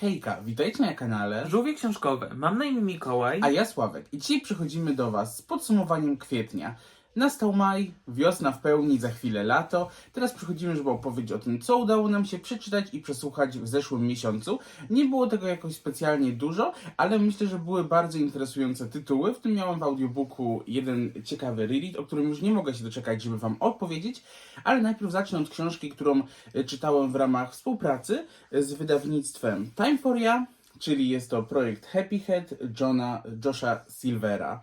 Hejka, witajcie na kanale. Żółwie książkowe. Mam na imię Mikołaj. A ja Sławek i dzisiaj przychodzimy do Was z podsumowaniem kwietnia. Nastał maj, wiosna w pełni, za chwilę lato. Teraz przychodzimy, żeby opowiedzieć o tym, co udało nam się przeczytać i przesłuchać w zeszłym miesiącu. Nie było tego jakoś specjalnie dużo, ale myślę, że były bardzo interesujące tytuły. W tym miałem w audiobooku jeden ciekawy reread, o którym już nie mogę się doczekać, żeby Wam opowiedzieć. Ale najpierw zacznę od książki, którą e, czytałem w ramach współpracy e, z wydawnictwem Time for Ya, czyli jest to projekt Happy Head Johna, Josha Silvera.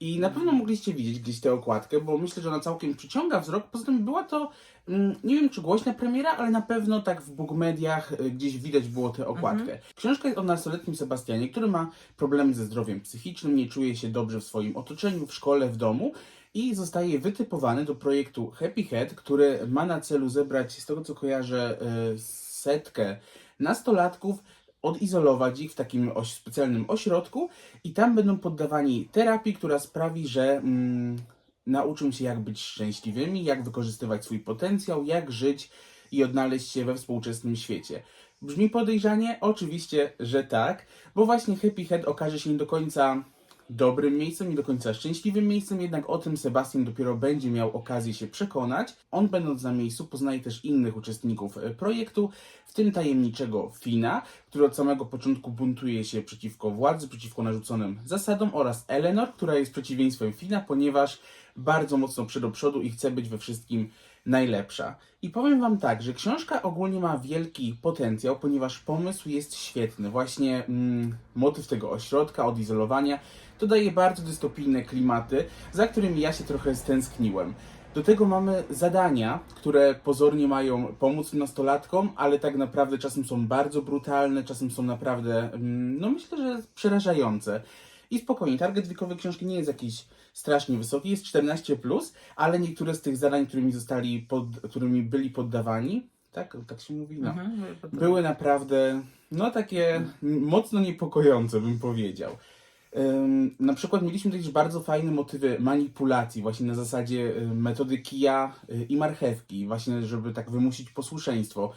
I na pewno mogliście widzieć gdzieś tę okładkę, bo myślę, że ona całkiem przyciąga wzrok. Poza tym była to, mm, nie wiem czy głośna premiera, ale na pewno tak w bookmediach y, gdzieś widać było tę okładkę. Książka jest o nastoletnim Sebastianie, który ma problemy ze zdrowiem psychicznym, nie czuje się dobrze w swoim otoczeniu, w szkole, w domu i zostaje wytypowany do projektu Happy Head, który ma na celu zebrać, z tego co kojarzę, y, setkę nastolatków, odizolować ich w takim oś, specjalnym ośrodku i tam będą poddawani terapii, która sprawi, że mm, nauczą się jak być szczęśliwymi, jak wykorzystywać swój potencjał, jak żyć i odnaleźć się we współczesnym świecie. Brzmi podejrzanie? Oczywiście, że tak, bo właśnie Happy Head okaże się nie do końca dobrym miejscem, nie do końca szczęśliwym miejscem, jednak o tym Sebastian dopiero będzie miał okazję się przekonać. On będąc na miejscu poznaje też innych uczestników e, projektu, w tym tajemniczego Fina, który od samego początku buntuje się przeciwko władzy, przeciwko narzuconym zasadom oraz Eleanor, która jest przeciwieństwem Fina, ponieważ bardzo mocno przed do przodu i chce być we wszystkim najlepsza. I powiem Wam tak, że książka ogólnie ma wielki potencjał, ponieważ pomysł jest świetny. Właśnie mm, motyw tego ośrodka, odizolowania, to daje bardzo dystopijne klimaty, za którymi ja się trochę stęskniłem. Do tego mamy zadania, które pozornie mają pomóc nastolatkom, ale tak naprawdę czasem są bardzo brutalne, czasem są naprawdę, mm, no myślę, że przerażające. I spokojnie, target wiekowy książki nie jest jakiś strasznie wysoki, jest 14+, ale niektóre z tych zadań, którymi zostali, pod, którymi byli poddawani, tak, tak się mówi, no, Mhm, były naprawdę, no takie mocno niepokojące, bym powiedział. Ym, na przykład mieliśmy też bardzo fajne motywy manipulacji, właśnie na zasadzie y, metody kija y, i marchewki, właśnie żeby tak wymusić posłuszeństwo.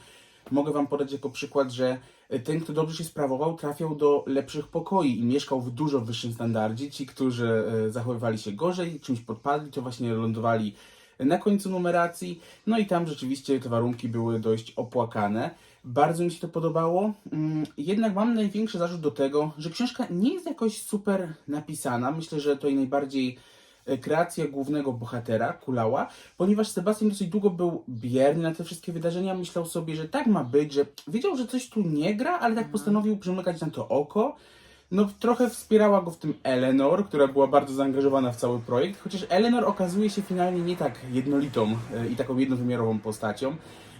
Mogę Wam podać jako przykład, że ten, kto dobrze się sprawował, trafiał do lepszych pokoi i mieszkał w dużo wyższym standardzie. Ci, którzy y, zachowywali się gorzej, czymś podpadli, to właśnie lądowali na końcu numeracji. No i tam rzeczywiście te warunki były dość opłakane. Bardzo mi się to podobało. Mm, Jednak mam największy zarzut do tego, że książka nie jest jakoś super napisana. Myślę, że to i najbardziej e, kreacja głównego bohatera, Kulała, ponieważ Sebastian dosyć długo był bierny na te wszystkie wydarzenia. Myślał sobie, że tak ma być, że wiedział, że coś tu nie gra, ale tak postanowił przymykać na to oko. No, trochę wspierała go w tym Eleanor, która była bardzo zaangażowana w cały projekt, chociaż Eleanor okazuje się finalnie nie tak jednolitą e, i taką jednowymiarową postacią,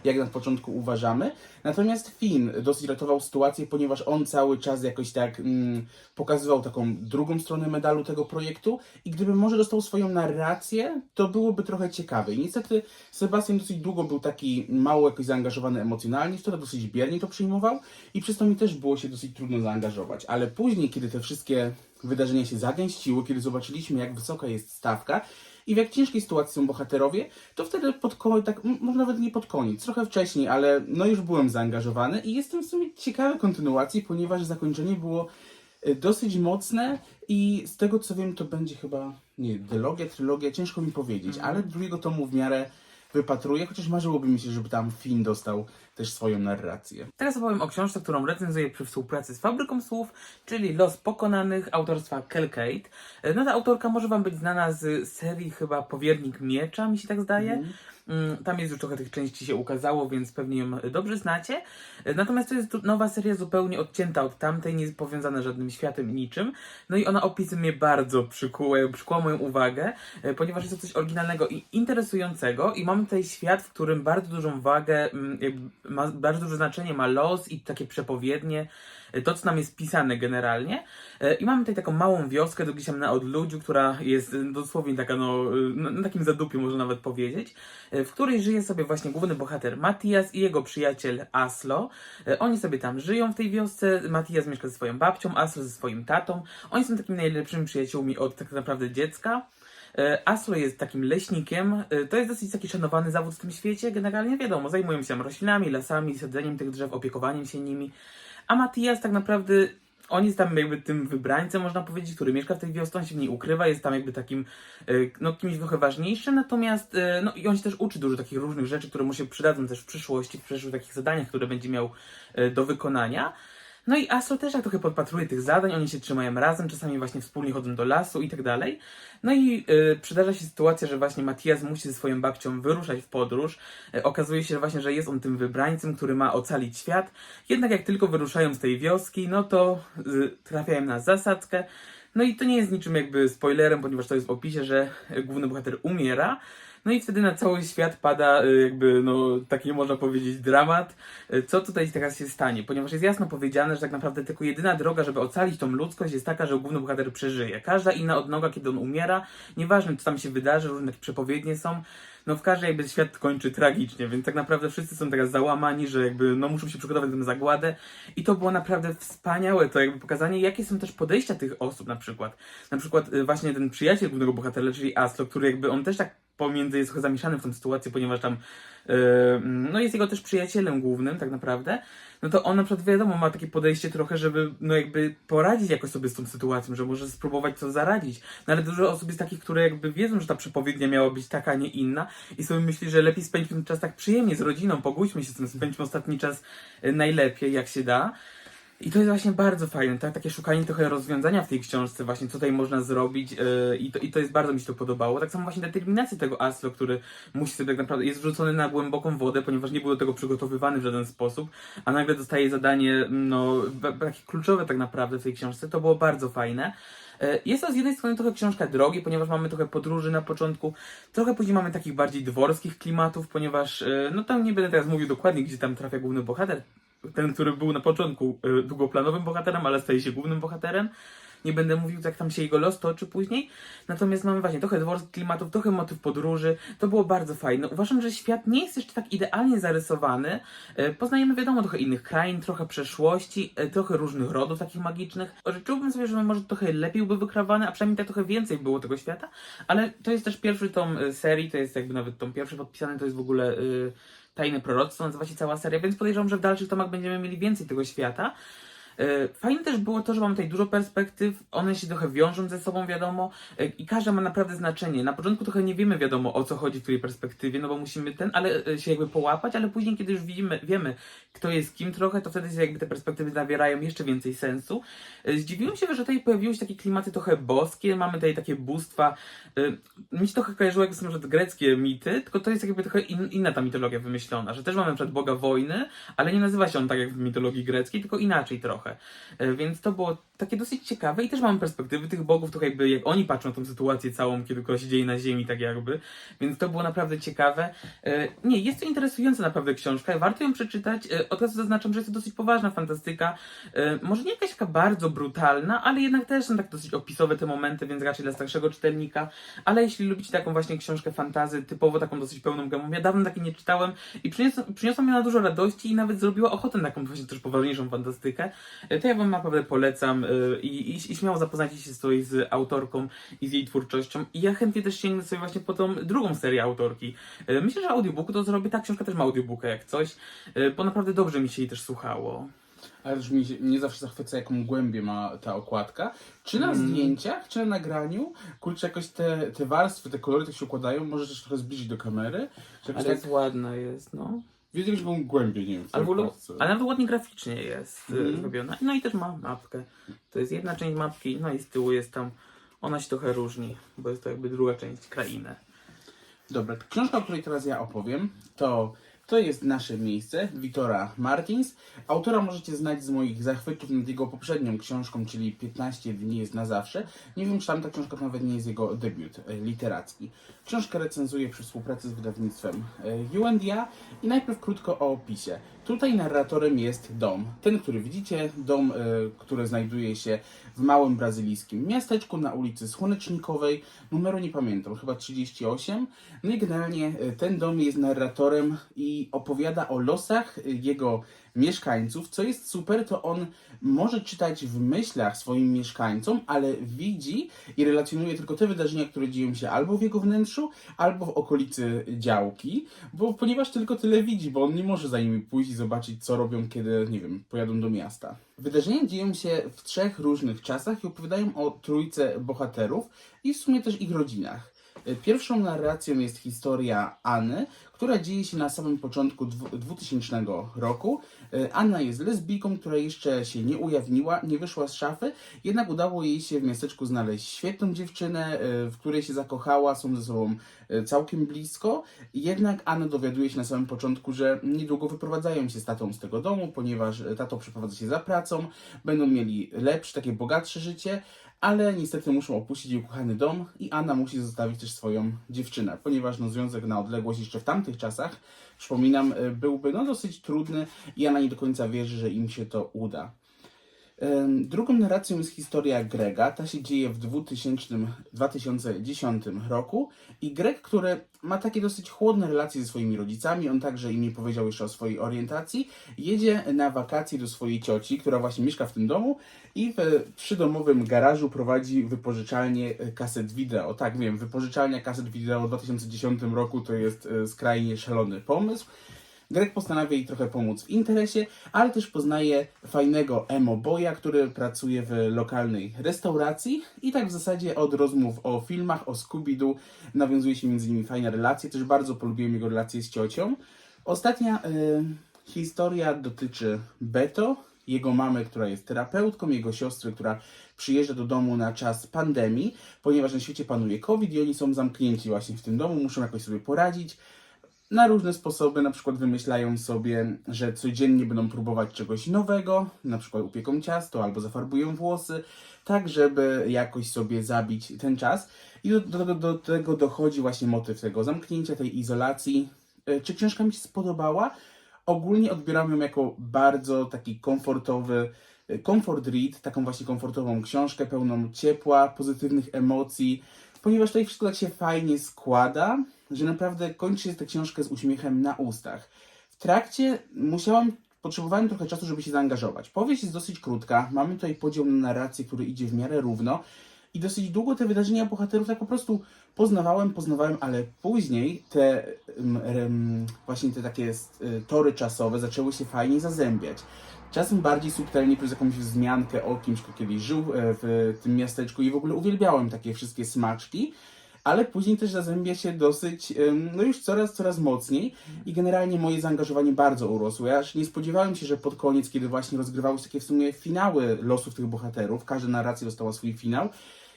jak na początku uważamy. Natomiast Finn dosyć ratował sytuację, ponieważ on cały czas jakoś tak mm, pokazywał taką drugą stronę medalu tego projektu i gdyby może dostał swoją narrację, to byłoby trochę ciekawe. I niestety Sebastian dosyć długo był taki mało jakoś zaangażowany emocjonalnie, wtedy dosyć biernie to przyjmował i przez to mi też było się dosyć trudno zaangażować. Ale później, kiedy te wszystkie wydarzenia się zagęściły, kiedy zobaczyliśmy, jak wysoka jest stawka i w jak ciężkiej sytuacji są bohaterowie, to wtedy pod koniec, tak, może nawet nie pod koniec, trochę wcześniej, ale no już byłem zaangażowany i jestem w sumie ciekawy kontynuacji, ponieważ zakończenie było y, dosyć mocne i z tego co wiem, to będzie chyba, nie, dylogia, trylogia, ciężko mi powiedzieć, ale drugiego tomu w miarę wypatruję, chociaż marzyłoby mi się, żeby tam Finn dostał też swoją narrację. Teraz opowiem o książce, którą recenzuję przy współpracy z Fabryką Słów, czyli Los Pokonanych autorstwa Kelkate. No ta autorka może Wam być znana z serii chyba Powiernik Miecza, mi się tak zdaje. Mm, Tam jest już trochę tych części się ukazało, więc pewnie ją dobrze znacie. Natomiast to jest nowa seria zupełnie odcięta od tamtej, nie powiązana żadnym światem niczym. No i ona opisy mnie bardzo przykuła, przykuła moją uwagę, e, ponieważ jest to coś oryginalnego i interesującego i mamy tutaj świat, w którym bardzo dużą wagę, mm, ma, bardzo duże znaczenie ma los i takie przepowiednie, e, to co nam jest pisane generalnie. E, I mamy tutaj taką małą wioskę, gdzieś tam na odludziu, która jest e, dosłownie taka, no, e, na, takim zadupiu można nawet powiedzieć, e, w której żyje sobie właśnie główny bohater Matias i jego przyjaciel Aslo. E, Oni sobie tam żyją w tej wiosce. Matias mieszka ze swoją babcią, Aslo ze swoim tatą. Oni są takimi najlepszymi przyjaciółmi od tak naprawdę dziecka. E, Aslo jest takim leśnikiem. E, To jest dosyć taki szanowany zawód w tym świecie. Generalnie wiadomo, zajmują się tam roślinami, lasami, sadzeniem tych drzew, opiekowaniem się nimi. a Matias tak naprawdę on jest tam jakby tym wybrańcem, można powiedzieć, który mieszka w tej wiosce, on się w niej ukrywa, jest tam jakby takim, y, no kimś trochę ważniejszym, natomiast, y, no i on się też uczy dużo takich różnych rzeczy, które mu się przydadzą też w przyszłości, w przyszłych takich zadaniach, które będzie miał y, do wykonania. No i Astro też tak trochę podpatruje tych zadań, oni się trzymają razem, czasami właśnie wspólnie chodzą do lasu i tak dalej. No i y, przydarza się sytuacja, że właśnie Matias musi ze swoją babcią wyruszać w podróż. Y, okazuje się że właśnie, że jest on tym wybrańcem, który ma ocalić świat. Jednak jak tylko wyruszają z tej wioski, no to y, trafiają na zasadzkę. No i to nie jest niczym jakby spoilerem, ponieważ to jest w opisie, że główny bohater umiera. No i wtedy na cały świat pada y, jakby, no, taki można powiedzieć dramat. Y, Co tutaj teraz się stanie? Ponieważ jest jasno powiedziane, że tak naprawdę tylko jedyna droga, żeby ocalić tą ludzkość jest taka, że główny bohater przeżyje. Każda inna odnoga, kiedy on umiera, nieważne co tam się wydarzy, różne przepowiednie są, no w każdej jakby świat kończy tragicznie, więc tak naprawdę wszyscy są teraz załamani, że jakby no muszą się przygotować na tę zagładę i to było naprawdę wspaniałe, to jakby pokazanie jakie są też podejścia tych osób na przykład. Na przykład y, właśnie ten przyjaciel głównego bohatera, czyli Aslo, który jakby on też tak pomiędzy jest trochę zamieszany w tą sytuację, ponieważ tam y, no jest jego też przyjacielem głównym tak naprawdę, no to on na przykład wiadomo ma takie podejście trochę, żeby no jakby poradzić jakoś sobie z tą sytuacją, że może spróbować co zaradzić. No ale dużo osób jest takich, które jakby wiedzą, że ta przepowiednia miała być taka, a nie inna i sobie myśli, że lepiej spędźmy ten czas tak przyjemnie z rodziną, pogódźmy się z tym, spędźmy ostatni czas y, najlepiej jak się da. I to jest właśnie bardzo fajne, tak? takie szukanie trochę rozwiązania w tej książce, właśnie co tutaj można zrobić yy, i, to, i to jest bardzo mi się to podobało. Tak samo właśnie determinacja tego Aslo, który musi sobie tak naprawdę, jest wrzucony na głęboką wodę, ponieważ nie był do tego przygotowywany w żaden sposób, a nagle dostaje zadanie, no, takie kluczowe tak naprawdę w tej książce, to było bardzo fajne. E, Jest to z jednej strony trochę książka drogi, ponieważ mamy trochę podróży na początku, trochę później mamy takich bardziej dworskich klimatów, ponieważ, e, no tam nie będę teraz mówił dokładnie, gdzie tam trafia główny bohater, ten, który był na początku y, długoplanowym bohaterem, ale staje się głównym bohaterem. Nie będę mówił, jak tam się jego los toczy później. Natomiast mamy właśnie trochę dworskich klimatów, trochę motyw podróży. To było bardzo fajne. Uważam, że świat nie jest jeszcze tak idealnie zarysowany. Y, Poznajemy, wiadomo, trochę innych krain, trochę przeszłości, y, trochę różnych rodów takich magicznych. Życzyłbym sobie, żeby może trochę lepiej był wykrawany, a przynajmniej tak trochę więcej było tego świata. Ale to jest też pierwszy tom serii, to jest jakby nawet tom pierwszy podpisany, to jest w ogóle... y, Tajne Proroctwo nazywa się cała seria, więc podejrzewam, że w dalszych tomach będziemy mieli więcej tego świata. E, Fajne też było to, że mamy tutaj dużo perspektyw, one się trochę wiążą ze sobą, wiadomo, e, i każda ma naprawdę znaczenie. Na początku trochę nie wiemy, wiadomo, o co chodzi w której perspektywie, no bo musimy ten, ale e, się jakby połapać, ale później, kiedy już widzimy, wiemy, kto jest kim trochę, to wtedy się jakby te perspektywy nabierają jeszcze więcej sensu. Zdziwiłem się, że tutaj pojawiły się takie klimaty trochę boskie, mamy tutaj takie bóstwa, mi się trochę kojarzyło jak są na przykład greckie mity, tylko to jest jakby trochę in, inna ta mitologia wymyślona, że też mamy przykład boga wojny, ale nie nazywa się on tak jak w mitologii greckiej, tylko inaczej trochę. E, Więc to było takie dosyć ciekawe i też mamy perspektywy tych bogów, trochę jakby jak oni patrzą na tą sytuację całą, kiedy to się dzieje na ziemi, tak jakby. Więc to było naprawdę ciekawe. E, Nie, jest to interesująca naprawdę książka, warto ją przeczytać. E, Od razu zaznaczam, że jest to dosyć poważna fantastyka. Może nie jakaś taka bardzo brutalna, ale jednak też są tak dosyć opisowe te momenty, więc raczej dla starszego czytelnika. Ale jeśli lubicie taką właśnie książkę fantazy, typowo taką dosyć pełną gębą, ja dawno takiej nie czytałem i przyniosła, przyniosła mi ona dużo radości i nawet zrobiła ochotę na taką właśnie też poważniejszą fantastykę, to ja wam naprawdę polecam e, i, i, i śmiało zapoznajcie się sobie z autorką i z jej twórczością. I ja chętnie też sięgnę sobie właśnie po tą drugą serię autorki. E, Myślę, że audiobooku to zrobię, ta książka też ma audiobooka jak coś, e, bo naprawdę dobrze mi się jej też słuchało. Ale mi się, mnie zawsze zachwyca, jaką głębię ma ta okładka. Czy na Mm. zdjęciach, czy na nagraniu, kurczę, jakoś te, te warstwy, te kolory tak się układają, możesz też trochę zbliżyć do kamery. Ale tak, jest ładna jest, no. Widzę jakąś taką głębię, nie wiem, w Ale, w ogóle, okładce. ale nawet ładnie graficznie jest Mhm. mm. zrobiona. No i też ma mapkę. To jest jedna część mapki, no i z tyłu jest tam, ona się trochę różni, bo jest to jakby druga część krainy. Dobra, książka, o której teraz ja opowiem, to to jest nasze miejsce, Witora Martins. Autora możecie znać z moich zachwytów nad jego poprzednią książką, czyli 15 dni jest na zawsze. Nie wiem, czy tam ta książka nawet nie jest jego debiut e, literacki. Książkę recenzuję przy współpracy z wydawnictwem e, UNDA i najpierw krótko o opisie. Tutaj narratorem jest dom. Ten, który widzicie, dom, e, który znajduje się w małym brazylijskim miasteczku na ulicy Słonecznikowej. Numeru nie pamiętam, chyba 38. No i generalnie e, ten dom jest narratorem i opowiada o losach jego mieszkańców. Co jest super, to on może czytać w myślach swoim mieszkańcom, ale widzi i relacjonuje tylko te wydarzenia, które dzieją się albo w jego wnętrzu, albo w okolicy działki, bo ponieważ tylko tyle widzi, bo on nie może za nimi pójść i zobaczyć, co robią, kiedy, nie wiem, pojadą do miasta. Wydarzenia dzieją się w trzech różnych czasach i opowiadają o trójce bohaterów i w sumie też ich rodzinach. Pierwszą narracją jest historia Anny, która dzieje się na samym początku dwu- 2000 roku. E, Anna jest lesbijką, która jeszcze się nie ujawniła, nie wyszła z szafy, jednak udało jej się w miasteczku znaleźć świetną dziewczynę, e, w której się zakochała, są ze sobą e, całkiem blisko. Jednak Anna dowiaduje się na samym początku, że niedługo wyprowadzają się z tatą z tego domu, ponieważ tato przeprowadza się za pracą, będą mieli lepsze, takie bogatsze życie, ale niestety muszą opuścić jej ukochany dom i Anna musi zostawić też swoją dziewczynę, ponieważ no, związek na odległość jeszcze w tamtych czasach, przypominam, y, byłby no, dosyć trudny i Anna nie do końca wierzy, że im się to uda. Drugą narracją jest historia Grega. Ta się dzieje w 2000, 2010 roku. I Greg, który ma takie dosyć chłodne relacje ze swoimi rodzicami, on także im nie powiedział jeszcze o swojej orientacji, jedzie na wakacje do swojej cioci, która właśnie mieszka w tym domu i w przydomowym garażu prowadzi wypożyczalnię e, kaset wideo. Tak, wiem, wypożyczalnia kaset wideo w 2010 roku to jest e, skrajnie szalony pomysł. Greg postanawia jej trochę pomóc w interesie, ale też poznaje fajnego emo boya, który pracuje w lokalnej restauracji i tak w zasadzie od rozmów o filmach, o Scooby-Doo nawiązuje się między nimi fajna relacja. Też bardzo polubiłem jego relację z ciocią. Ostatnia y, historia dotyczy Beto, jego mamy, która jest terapeutką, jego siostry, która przyjeżdża do domu na czas pandemii, ponieważ na świecie panuje COVID i oni są zamknięci właśnie w tym domu, muszą jakoś sobie poradzić na różne sposoby, na przykład wymyślają sobie, że codziennie będą próbować czegoś nowego, na przykład upieką ciasto albo zafarbują włosy, tak żeby jakoś sobie zabić ten czas. I do, do, do tego dochodzi właśnie motyw tego zamknięcia, tej izolacji. E, Czy książka mi się spodobała? Ogólnie odbieram ją jako bardzo taki komfortowy, e, comfort read, taką właśnie komfortową książkę, pełną ciepła, pozytywnych emocji, ponieważ tutaj wszystko tak się fajnie składa, że naprawdę kończy się tę książkę z uśmiechem na ustach. W trakcie musiałam, potrzebowałem trochę czasu, żeby się zaangażować. Powieść jest dosyć krótka, mamy tutaj podział na narrację, który idzie w miarę równo i dosyć długo te wydarzenia bohaterów tak po prostu poznawałem, poznawałem, ale później te em, właśnie te takie y, tory czasowe zaczęły się fajnie zazębiać. Czasem bardziej subtelnie przez jakąś wzmiankę o kimś, kto kiedyś żył e, w tym miasteczku i w ogóle uwielbiałem takie wszystkie smaczki, ale później też zazębia się dosyć, no już coraz, coraz mocniej i generalnie moje zaangażowanie bardzo urosło. Ja nie spodziewałem się, że pod koniec, kiedy właśnie rozgrywały się takie w sumie finały losów tych bohaterów, każda narracja dostała swój finał,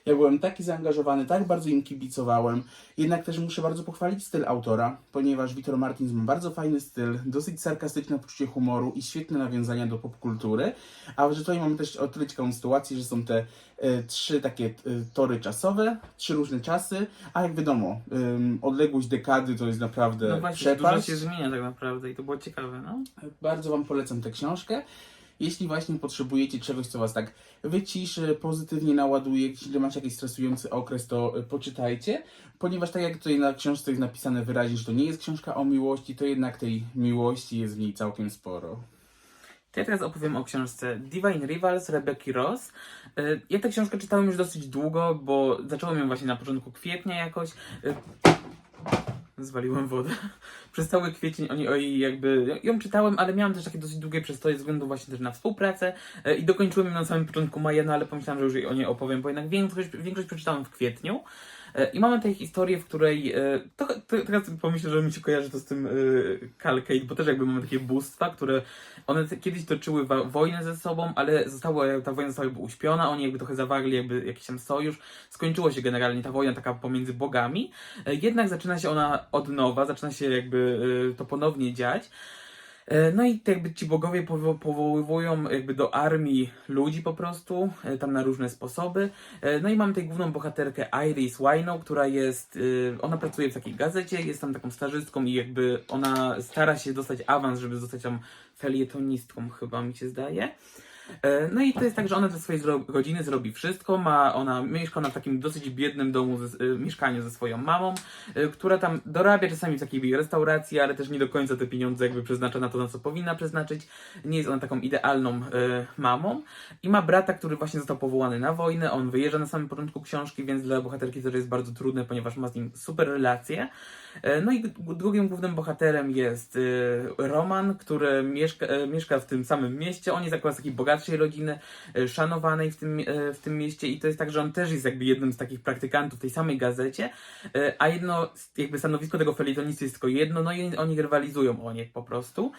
ja byłem taki zaangażowany, tak bardzo im kibicowałem. Jednak też muszę bardzo pochwalić styl autora, ponieważ Vitor Martins ma bardzo fajny styl, dosyć sarkastyczne poczucie humoru i świetne nawiązania do popkultury. A że tutaj mamy też o tyle ciekawą sytuację, że są te e, trzy takie e, tory czasowe, trzy różne czasy, a jak wiadomo, ym, odległość dekady to jest naprawdę No właśnie, dużo przepaść. się zmienia tak naprawdę i to było ciekawe, no. Bardzo Wam polecam tę książkę. Jeśli właśnie potrzebujecie czegoś, co Was tak wyciszy, pozytywnie naładuje, jeśli macie jakiś stresujący okres, to y, poczytajcie, ponieważ tak jak tutaj na książce jest napisane wyraźnie, że to nie jest książka o miłości, to jednak tej miłości jest w niej całkiem sporo. To ja teraz opowiem o książce Divine Rivals Rebecca Ross. Y, Ja tę książkę czytałem już dosyć długo, bo zacząłem ją właśnie na początku kwietnia jakoś. Zwaliłem wodę. Przez cały kwiecień oni o jej jakby. Ją czytałem, ale miałem też takie dosyć długie przestoje ze względu właśnie też na współpracę. Y, I dokończyłem ją na samym początku maja, no ale pomyślałem, że już o niej opowiem, bo jednak większość, większość przeczytałem w kwietniu. Y, I mamy tej historię, w której. y, To, to, teraz pomyślę, że mi się kojarzy to z tym Calcate, bo też jakby mamy takie bóstwa, które one kiedyś toczyły wojnę ze sobą, ale została, ta wojna została jakby uśpiona, oni jakby trochę zawarli jakby jakiś tam sojusz. Skończyło się generalnie ta wojna taka pomiędzy bogami. E, Jednak zaczyna się ona od nowa, zaczyna się jakby e, to ponownie dziać. E, No i te jakby ci bogowie powo- powoływują jakby do armii ludzi po prostu, e, tam na różne sposoby. E, No i mamy tutaj główną bohaterkę Iris Wino, która jest, ona pracuje w takiej gazecie, jest tam taką stażystką i jakby ona stara się dostać awans, żeby zostać tam felietonistką chyba mi się zdaje. E, No i to jest tak, że ona dla swojej rodziny zrobi wszystko. Ma, ona mieszka na takim dosyć biednym domu, ze, e, mieszkaniu ze swoją mamą, e, która tam dorabia czasami w takiej restauracji, ale też nie do końca te pieniądze jakby przeznacza na to, na co powinna przeznaczyć. Nie jest ona taką idealną mamą. I ma brata, który właśnie został powołany na wojnę. On wyjeżdża na samym początku książki, więc dla bohaterki to jest bardzo trudne, ponieważ ma z nim super relacje. No i drugim głównym bohaterem jest Roman, który mieszka, mieszka w tym samym mieście. On jest akurat z takiej bogatszej rodziny, e, szanowanej w tym, e, w tym mieście i to jest tak, że on też jest jakby jednym z takich praktykantów w tej samej gazecie, e, a jedno, jakby stanowisko tego felietonisty jest tylko jedno, no i oni rywalizują o nie po prostu.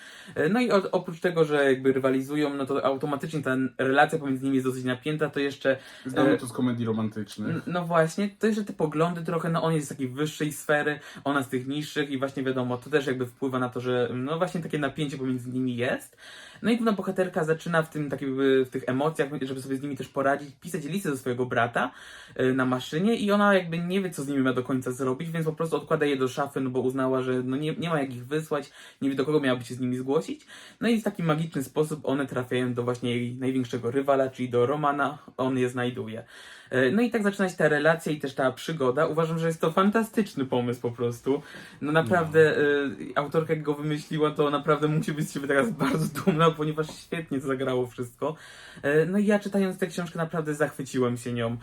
No i od, oprócz tego, że jakby rywalizują, no to automatycznie ta relacja pomiędzy nimi jest dosyć napięta, to jeszcze Znamy to z komedii romantycznych. No właśnie, to jeszcze te poglądy trochę, no on jest z takiej wyższej sfery, ona z tych niższych i właśnie wiadomo, to też jakby wpływa na to, że no właśnie takie napięcie pomiędzy nimi jest. No i główna bohaterka zaczyna w tym tak jakby w tych emocjach, żeby sobie z nimi też poradzić, pisać listy do swojego brata y, na maszynie i ona jakby nie wie, co z nimi ma do końca zrobić, więc po prostu odkłada je do szafy, no bo uznała, że no nie, nie ma jak ich wysłać, nie wie do kogo miałaby się z nimi zgłosić. No i w taki magiczny sposób one trafiają do właśnie jej największego rywala, czyli do Romana, on je znajduje. E, No i tak zaczyna się ta relacja i też ta przygoda. Uważam, że jest to fantastyczny pomysł po prostu. No naprawdę, y, autorka jak go wymyśliła, to naprawdę musi być z siebie teraz bardzo dumna, ponieważ świetnie to zagrało wszystko. E, No i ja czytając tę książkę naprawdę zachwyciłem się nią.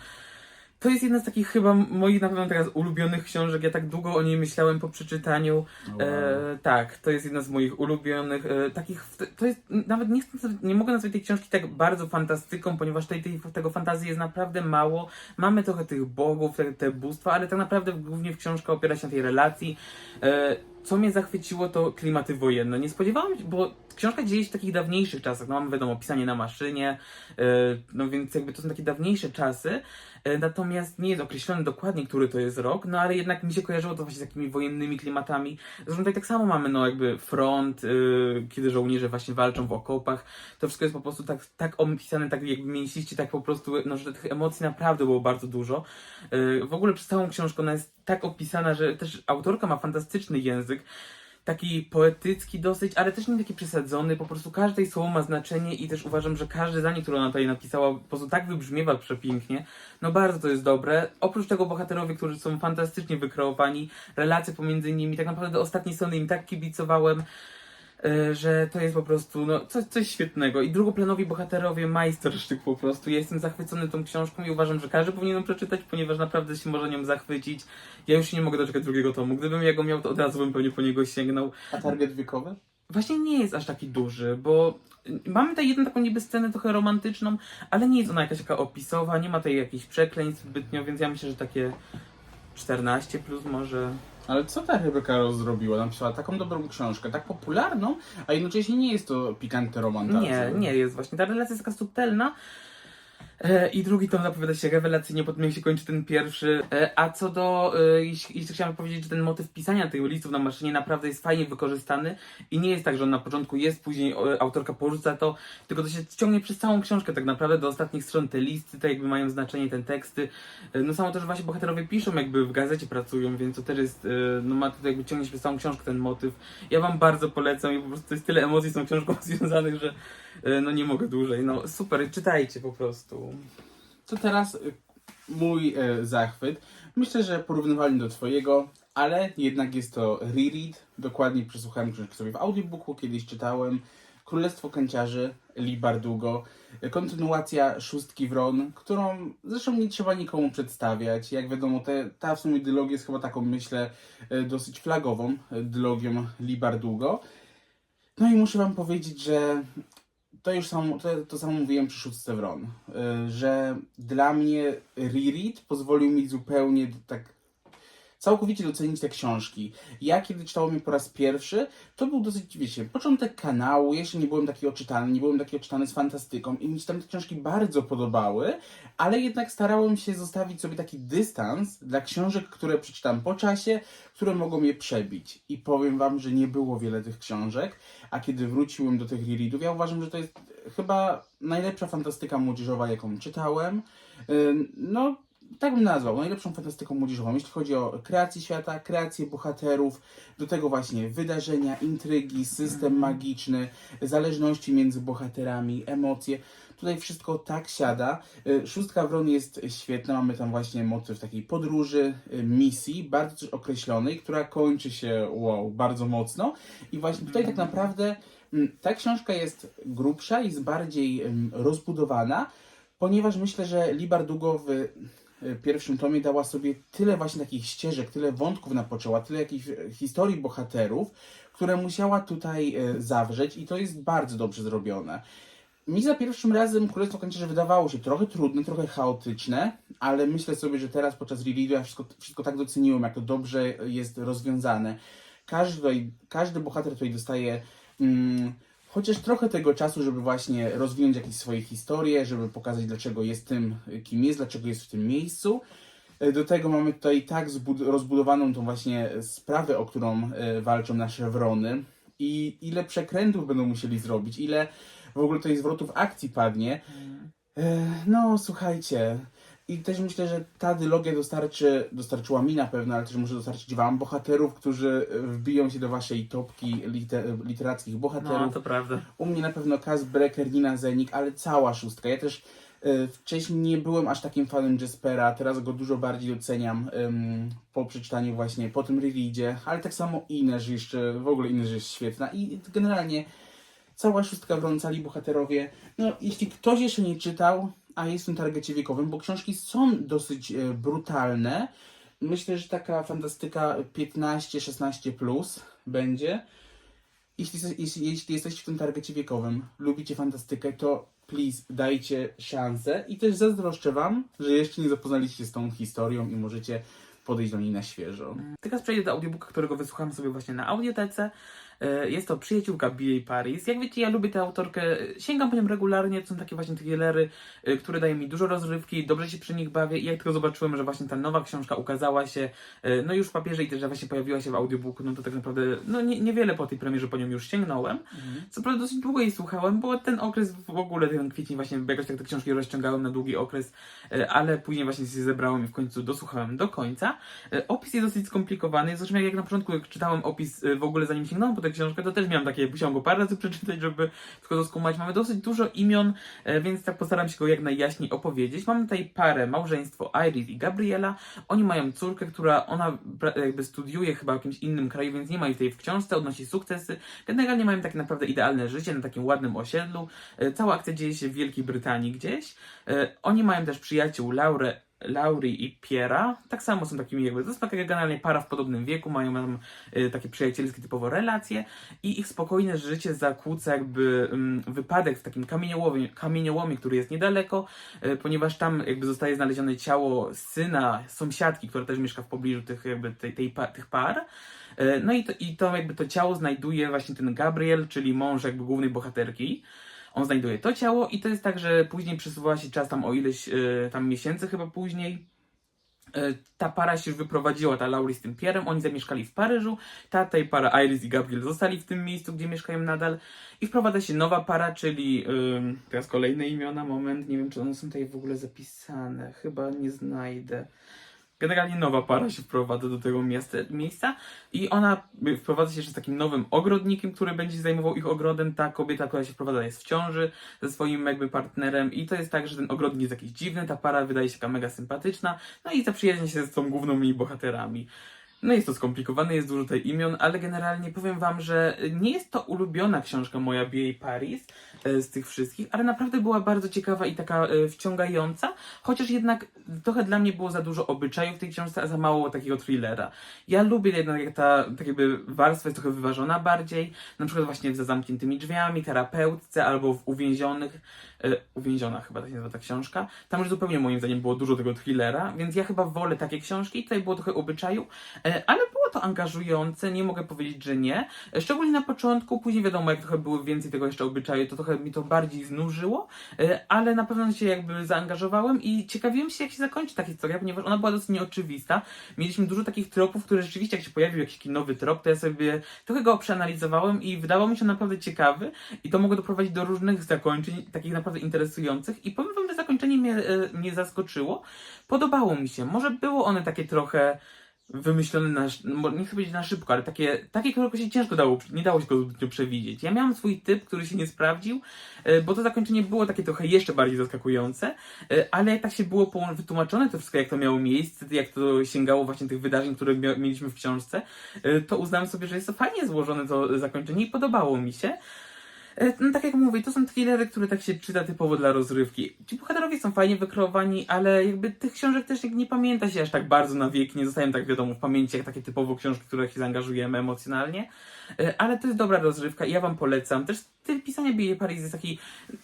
To jest jedna z takich chyba moich na pewno teraz ulubionych książek. Ja tak długo o niej myślałem po przeczytaniu. Wow. E, tak, to jest jedna z moich ulubionych. E, takich, w- to jest, nawet nie, chcę, nie mogę nazwać tej książki tak bardzo fantastyką, ponieważ tej, tej, tego fantazji jest naprawdę mało. Mamy trochę tych bogów, te, te bóstwa, ale tak naprawdę głównie książka opiera się na tej relacji. E, co mnie zachwyciło, to klimaty wojenne. Nie spodziewałam się, bo książka dzieje się w takich dawniejszych czasach. No mamy wiadomo, pisanie na maszynie, e, no więc jakby to są takie dawniejsze czasy. E, Natomiast nie jest określony dokładnie, który to jest rok, no ale jednak mi się kojarzyło to właśnie z takimi wojennymi klimatami. Zresztą tutaj tak samo mamy, no jakby front, y, kiedy żołnierze właśnie walczą w okopach. To wszystko jest po prostu tak, tak opisane, tak jakby mięsiście, tak po prostu, no że tych emocji naprawdę było bardzo dużo. W ogóle przez całą książkę ona jest tak opisana, że też autorka ma fantastyczny język. Taki poetycki dosyć, ale też nie taki przesadzony, po prostu każde słowo ma znaczenie i też uważam, że każde zdanie, które ona tutaj napisała, po prostu tak wybrzmiewa przepięknie. No bardzo to jest dobre. Oprócz tego bohaterowie, którzy są fantastycznie wykreowani, relacje pomiędzy nimi, tak naprawdę do ostatniej strony im tak kibicowałem, że to jest po prostu no, coś, coś świetnego. I drugoplanowi bohaterowie, majstersztyk po prostu. Ja jestem zachwycony tą książką i uważam, że każdy powinien ją przeczytać, ponieważ naprawdę się może nią zachwycić. Ja już się nie mogę doczekać drugiego tomu. Gdybym ja go miał, to od razu bym pewnie po niego sięgnął. A target wiekowy? Właśnie nie jest aż taki duży, bo mamy tutaj jedną taką niby scenę trochę romantyczną, ale nie jest ona jakaś taka opisowa, nie ma tutaj jakichś przekleństw zbytnio, więc ja myślę, że takie 14 plus może. Ale co ta Rebecca Rose zrobiła? Napisała taką dobrą książkę, tak popularną, a jednocześnie nie jest to pikantny roman. Nie, nie jest właśnie. Ta relacja jest taka subtelna. E, I drugi tom zapowiada się rewelacyjnie, po jak się kończy ten pierwszy. E, A co do, e, jeśli, jeśli chciałem powiedzieć, że ten motyw pisania tych listów na maszynie naprawdę jest fajnie wykorzystany i nie jest tak, że on na początku jest, później autorka porzuca to, tylko to się ciągnie przez całą książkę tak naprawdę do ostatnich stron te listy, to jakby mają znaczenie te teksty. No samo to, że właśnie bohaterowie piszą, jakby w gazecie pracują, więc to też jest, no ma tutaj jakby ciągnie się przez całą książkę ten motyw. Ja wam bardzo polecam i po prostu jest tyle emocji z tą książką związanych, że no nie mogę dłużej. No super, czytajcie po prostu. To teraz y, mój e, zachwyt. Myślę, że porównywalny do twojego, ale jednak jest to reread. Dokładnie przesłuchałem książkę sobie w audiobooku, kiedyś czytałem. Królestwo Kęciarzy, Lee Bardugo. E, Kontynuacja Szóstki Wron, którą zresztą nie trzeba nikomu przedstawiać. Jak wiadomo, te, ta w sumie dylogia jest chyba taką, myślę, e, dosyć flagową e, dylogią Lee Bardugo. No i muszę wam powiedzieć, że to już samo, to, to samo mówiłem przy Szóstce Wron, y, że dla mnie reread pozwolił mi zupełnie tak całkowicie docenić te książki. Ja kiedy czytałem je po raz pierwszy, to był dosyć, wiecie, początek kanału, jeszcze nie byłem taki oczytany, nie byłem taki oczytany z fantastyką i mi się tam te książki bardzo podobały, ale jednak starałem się zostawić sobie taki dystans dla książek, które przeczytam po czasie, które mogą je przebić. I powiem wam, że nie było wiele tych książek, a kiedy wróciłem do tych rereadów, ja uważam, że to jest chyba najlepsza fantastyka młodzieżowa, jaką czytałem. No, tak bym nazwał, najlepszą fantastyką młodzieżową, jeśli chodzi o kreację świata, kreację bohaterów, do tego właśnie wydarzenia, intrygi, system magiczny, zależności między bohaterami, emocje. Tutaj wszystko tak siada. Y, Szóstka Wron jest świetna, mamy tam właśnie motyw takiej podróży, y, misji, bardzo określonej, która kończy się, wow, bardzo mocno. I właśnie tutaj tak naprawdę mm, ta książka jest grubsza, jest bardziej ym, rozbudowana, ponieważ myślę, że Li Bardugo w y, pierwszym tomie dała sobie tyle właśnie takich ścieżek, tyle wątków napoczęła, tyle jakichś e, historii bohaterów, które musiała tutaj e, zawrzeć i to jest bardzo dobrze zrobione. Mi za pierwszym razem Królestwo Kanciarzy wydawało się trochę trudne, trochę chaotyczne, ale myślę sobie, że teraz podczas rereadu ja wszystko, wszystko tak doceniłem, jak to dobrze jest rozwiązane. Każdy, każdy bohater tutaj dostaje mm, chociaż trochę tego czasu, żeby właśnie rozwinąć jakieś swoje historie, żeby pokazać, dlaczego jest tym, kim jest, dlaczego jest w tym miejscu. E, Do tego mamy tutaj tak zbud- rozbudowaną tą właśnie sprawę, o którą e, walczą nasze wrony i ile przekrętów będą musieli zrobić, ile w ogóle tutaj zwrotów akcji padnie. E, No, słuchajcie. I też myślę, że ta dylogia dostarczy, dostarczyła mi na pewno, ale też może dostarczyć wam bohaterów, którzy e, wbiją się do waszej topki liter, literackich bohaterów. No, to prawda. U mnie na pewno Kaz Brecker, Nina Zenik, ale cała szóstka. Ja też e, wcześniej nie byłem aż takim fanem Jaspera, teraz go dużo bardziej doceniam po przeczytaniu właśnie, po tym rereadzie, ale tak samo Ines jeszcze, w ogóle Ines jest świetna i generalnie cała szóstka wron, cali bohaterowie. No, jeśli ktoś jeszcze nie czytał, a jest w tym targecie wiekowym, bo książki są dosyć e, brutalne, myślę, że taka fantastyka 15-16 plus będzie. Jeśli, jeśli, jeśli jesteście w tym targecie wiekowym, lubicie fantastykę, to please dajcie szansę i też zazdroszczę wam, że jeszcze nie zapoznaliście się z tą historią i możecie podejść do niej na świeżo. Teraz przejdę do audiobooka, którego wysłuchałem sobie właśnie na audiotece. E, Jest to Przyjaciółka B.A. Paris. Jak wiecie, ja lubię tę autorkę, sięgam po nią regularnie, to są takie właśnie thrillery, e, które dają mi dużo rozrywki, dobrze się przy nich bawię i jak tylko zobaczyłem, że właśnie ta nowa książka ukazała się, e, no już w papierze i też, że właśnie pojawiła się w audiobooku, no to tak naprawdę, no nie, niewiele po tej premierze po nią już sięgnąłem. Co prawda dosyć długo jej słuchałem, bo ten okres w ogóle, ten kwiecień właśnie jakoś tak te książki rozciągałem na długi okres, ale później właśnie się zebrałem i w końcu dosłuchałem do końca. Opis jest dosyć skomplikowany, zresztą jak na początku jak czytałem opis w ogóle zanim sięgnąłem po tę książkę, to też miałem takie, musiałem go parę razy przeczytać, żeby wszystko doskumać. Mamy dosyć dużo imion, e, więc tak postaram się go jak najjaśniej opowiedzieć. Mamy tutaj parę, małżeństwo Iris i Gabriela. Oni mają córkę, która ona jakby studiuje chyba w jakimś innym kraju, więc nie ma jej tutaj w książce, odnosi sukcesy. Generalnie mają tak naprawdę idealne życie na takim ładnym osiedlu. E, Cała akcja dzieje się w Wielkiej Brytanii gdzieś. E, Oni mają też przyjaciół Laurę Laurie i Piera, tak samo są takimi jakby, to jest taka generalnie para w podobnym wieku, mają tam y, takie przyjacielskie typowo relacje i ich spokojne życie zakłóca jakby ym, wypadek w takim kamieniołomie, kamieniołomie, który jest niedaleko, y, ponieważ tam jakby zostaje znalezione ciało syna sąsiadki, która też mieszka w pobliżu tych jakby tej, tej, pa- tych par. Y, No i to, i to jakby to ciało znajduje właśnie ten Gabriel, czyli mąż jakby głównej bohaterki. On znajduje to ciało i to jest tak, że później przesuwa się czas tam o ileś y, tam miesięcy chyba później. Y, Ta para się już wyprowadziła, ta Laurie z tym Pierrem, oni zamieszkali w Paryżu, ta tej para Iris i Gabriel zostali w tym miejscu, gdzie mieszkają nadal. I wprowadza się nowa para, czyli ym, teraz kolejne imiona, moment, nie wiem czy one są tutaj w ogóle zapisane, chyba nie znajdę. Generalnie nowa para się wprowadza do tego miasta, miejsca i ona wprowadza się jeszcze z takim nowym ogrodnikiem, który będzie zajmował ich ogrodem. Ta kobieta, która się wprowadza, jest w ciąży ze swoim jakby partnerem i to jest tak, że ten ogrodnik jest jakiś dziwny, ta para wydaje się taka mega sympatyczna, no i zaprzyjaźnia się z tą głównymi bohaterami. No jest to skomplikowane, jest dużo tutaj imion, ale generalnie powiem wam, że nie jest to ulubiona książka moja B.A. Paris e, z tych wszystkich, ale naprawdę była bardzo ciekawa i taka e, wciągająca, chociaż jednak trochę dla mnie było za dużo obyczajów w tej książce, a za mało takiego thrillera. Ja lubię jednak jak ta tak jakby warstwa jest trochę wyważona bardziej, na przykład właśnie za zamkniętymi drzwiami, terapeutce albo w uwięzionych, uwięziona chyba tak się nazywa ta książka. Tam już zupełnie moim zdaniem było dużo tego thrillera, więc ja chyba wolę takie książki, tutaj było trochę obyczaju, e, ale było to angażujące, nie mogę powiedzieć, że nie. Szczególnie na początku, później wiadomo, jak trochę było więcej tego jeszcze obyczaju, to trochę mi to bardziej znużyło, e, ale na pewno się jakby zaangażowałem i ciekawiłem się, jak się zakończy ta historia, ponieważ ona była dosyć nieoczywista. Mieliśmy dużo takich tropów, które rzeczywiście, jak się pojawił jakiś nowy trop, to ja sobie trochę go przeanalizowałem i wydawał mi się naprawdę ciekawy i to mogło doprowadzić do różnych zakończeń, takich naprawdę interesujących i powiem wam, że zakończenie mnie, e, mnie zaskoczyło. Podobało mi się. Może było one takie trochę wymyślone na, no, nie chcę powiedzieć na szybko, ale takie, takie, którego się ciężko dało, nie dało się go zbytnio przewidzieć. Ja miałam swój typ, który się nie sprawdził, e, bo to zakończenie było takie trochę jeszcze bardziej zaskakujące, e, ale tak się było wytłumaczone to wszystko, jak to miało miejsce, jak to sięgało właśnie tych wydarzeń, które mieliśmy w książce, e, to uznałem sobie, że jest to fajnie złożone to zakończenie i podobało mi się. E, No tak jak mówię, to są thrillery, które tak się czyta typowo dla rozrywki. Ci bohaterowie są fajnie wykreowani, ale jakby tych książek też nie pamięta się aż tak bardzo na wieki, nie zostają tak wiadomo w pamięci jak takie typowo książki, które się zaangażujemy emocjonalnie. E, Ale to jest dobra rozrywka i ja wam polecam. Też styl pisania Billie Paris jest taki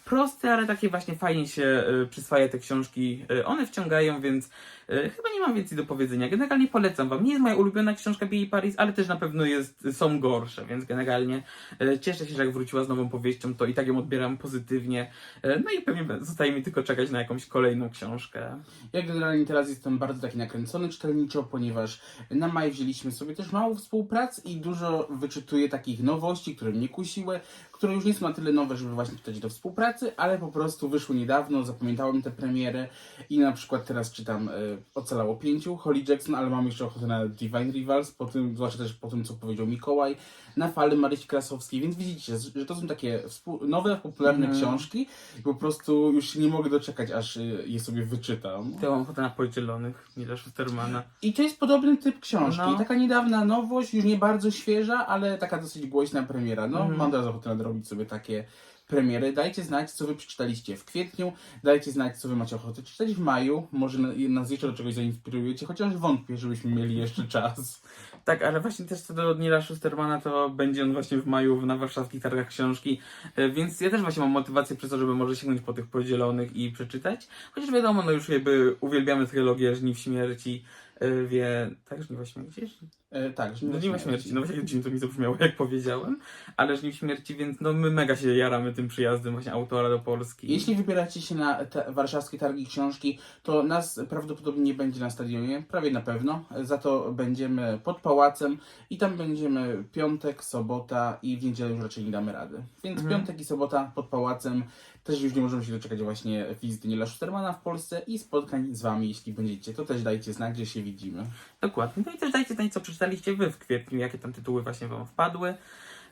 prosty, ale takie właśnie fajnie się e, przyswaja te książki. E, One wciągają, więc chyba nie mam więcej do powiedzenia. Generalnie polecam wam. Nie jest moja ulubiona książka Billie Paris, ale też na pewno jest, są gorsze, więc generalnie cieszę się, że jak wróciła z nową powieścią, to i tak ją odbieram pozytywnie. No i pewnie zostaje mi tylko czekać na jakąś kolejną książkę. Ja generalnie teraz jestem bardzo taki nakręcony czytelniczo, ponieważ na maj wzięliśmy sobie też mało współprac i dużo wyczytuję takich nowości, które mnie kusiły, które już nie są na tyle nowe, żeby właśnie czytać do współpracy, ale po prostu wyszły niedawno, zapamiętałem te premiery i na przykład teraz czytam e, Ocalało Pięciu, Holly Jackson, ale mam jeszcze ochotę na Divine Rivals, po tym, zwłaszcza też po tym, co powiedział Mikołaj, na fale Marysi Krasowskiej, więc widzicie, że to są takie nowe, popularne Mhm. książki i po prostu już nie mogę doczekać, aż e, je sobie wyczytam. To mam ochotę na Podzielonych Nila Schustermana. I to jest podobny typ książki. No. Taka niedawna nowość, już nie bardzo świeża, ale taka dosyć głośna premiera. No, Mhm. mam teraz ochotę nadrobić sobie takie premiery. Dajcie znać, co wy przeczytaliście w kwietniu. Dajcie znać, co wy macie ochotę czytać w maju. Może na- nas jeszcze do czegoś zainspirujecie, chociaż wątpię, żebyśmy mieli jeszcze czas. Tak, ale właśnie też co do Nila Schustermana, to będzie on właśnie w maju na warszawskich targach książki, e, więc ja też właśnie mam motywację przez to, żeby może sięgnąć po tych podzielonych i przeczytać. Chociaż wiadomo, no już jakby uwielbiamy trylogię Żniw Śmierci, e, wie... Tak, Żniwa Śmierci? E, tak, Żniwo No Żniwa Śmierci, no właśnie dziwnie to mi zabrzmiało, jak powiedziałem, ale Żniw Śmierci, więc no my mega się jaramy tym przyjazdem właśnie autora do Polski. Jeśli wybieracie się na te warszawskie targi książki, to nas prawdopodobnie nie będzie na stadionie, prawie na pewno. Za to będziemy pod pałacem i tam będziemy piątek, sobota i w niedzielę już raczej nie damy rady. Więc Mhm. piątek i sobota pod pałacem też już nie możemy się doczekać właśnie wizyty Nila Schustermana w Polsce i spotkań z Wami, jeśli będziecie. To też dajcie znak, gdzie się widzimy. Dokładnie. No i też dajcie znać, co przeczytaliście wy w kwietniu, jakie tam tytuły właśnie wam wpadły.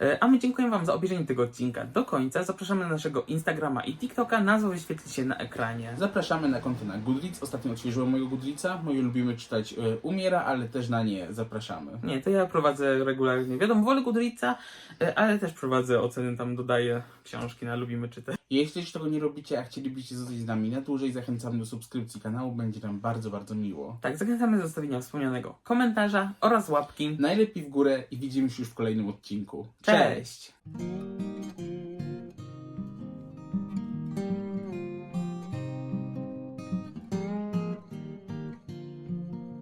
E, A my dziękujemy wam za obejrzenie tego odcinka do końca. Zapraszamy na naszego Instagrama i TikToka. Nazwa wyświetli się na ekranie. Zapraszamy na konto na Goodreads. Ostatnio odświeżyłem mojego Goodreadsa. Moje lubimy czytać e, umiera, ale też na nie zapraszamy. Nie, to ja prowadzę regularnie. Wiadomo, wolę Goodreadsa, e, ale też prowadzę oceny, tam dodaję książki na Lubimy Czytać. Jeśli jeszcze tego nie robicie, a chcielibyście zostać z nami na dłużej, zachęcamy do subskrypcji kanału, będzie nam bardzo, bardzo miło. Tak, zachęcamy do zostawienia wspomnianego komentarza oraz łapki. Najlepiej w górę i widzimy się już w kolejnym odcinku. Cześć! Cześć.